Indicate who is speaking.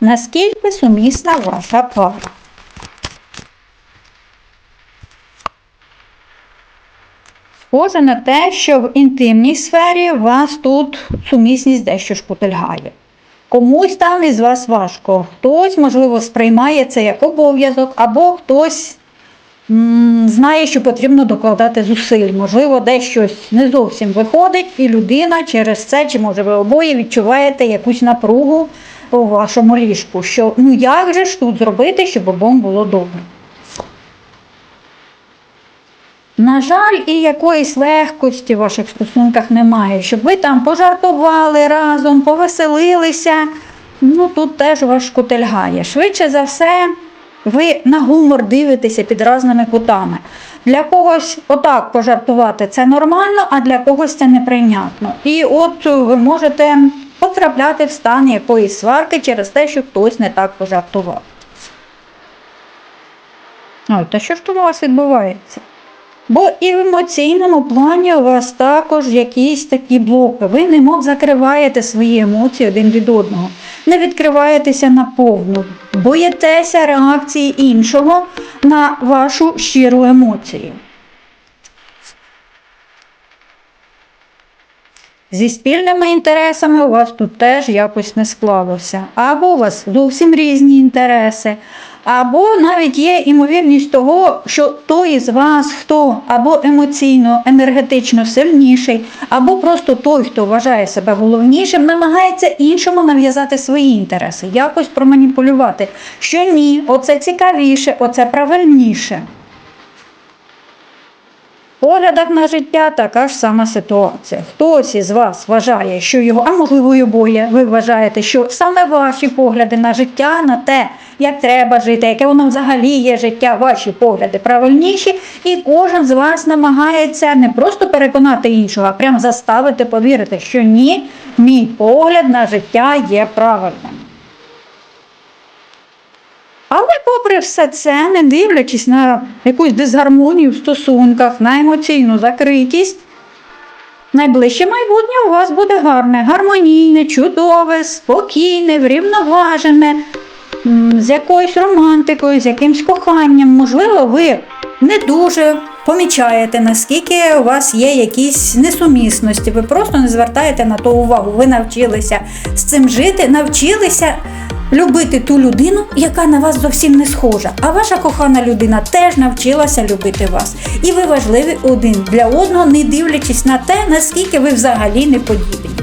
Speaker 1: Наскільки сумісна ваша пара? Схоже на те, що в інтимній сфері вас тут сумісність дещо шпутельгає. Комусь там із вас важко. Хтось, можливо, сприймає це як обов'язок, або хтось м, знає, що потрібно докладати зусиль. Можливо, десь щось не зовсім виходить, і людина через це, чи може ви обоє відчуваєте якусь напругу у вашому ліжку. Що ну як же ж тут зробити, щоб обом було добре? На жаль, і якоїсь легкості в ваших стосунках немає, щоб ви там пожартували разом, повеселилися. Ну тут теж вас шкутельгає. Швидше за все, ви на гумор дивитеся під різними кутами. Для когось отак пожартувати це нормально, а для когось це неприйнятно. І от ви можете потрапляти в стан якоїсь сварки через те, що хтось не так пожартував. Ой, та що ж тут у вас відбувається? Бо і в емоційному плані у вас також якісь такі блоки. Ви немов закриваєте свої емоції один від одного, не відкриваєтеся наповну, боїтеся реакції іншого на вашу щиру емоцію. Зі спільними інтересами у вас тут теж якось не склалося. Або у вас зовсім різні інтереси, або навіть є імовірність того, що той із вас, хто або емоційно, енергетично сильніший, або просто той, хто вважає себе головнішим, намагається іншому нав'язати свої інтереси, якось проманіпулювати. Що ні, оце цікавіше, оце правильніше. Поглядах на життя така ж сама ситуація. Хтось із вас вважає, що його, а можливо, і обоє, ви вважаєте, що саме ваші погляди на життя, на те, як треба жити, яке воно взагалі є життя, ваші погляди правильніші, і кожен з вас намагається не просто переконати іншого, а прямо заставити повірити, що ні, мій погляд на життя є правильним. Попри все це, не дивлячись на якусь дисгармонію в стосунках, на емоційну закритість, найближче майбутнє у вас буде гарне, гармонійне, чудове, спокійне, врівноважене, з якоюсь романтикою, з якимсь коханням. Можливо, ви не дуже помічаєте, наскільки у вас є якісь несумісності. Ви просто не звертаєте на то увагу. Ви навчилися з цим жити, навчилися любити ту людину, яка на вас зовсім не схожа. А ваша кохана людина теж навчилася любити вас. І ви важливі один для одного, не дивлячись на те, наскільки ви взагалі не подібні.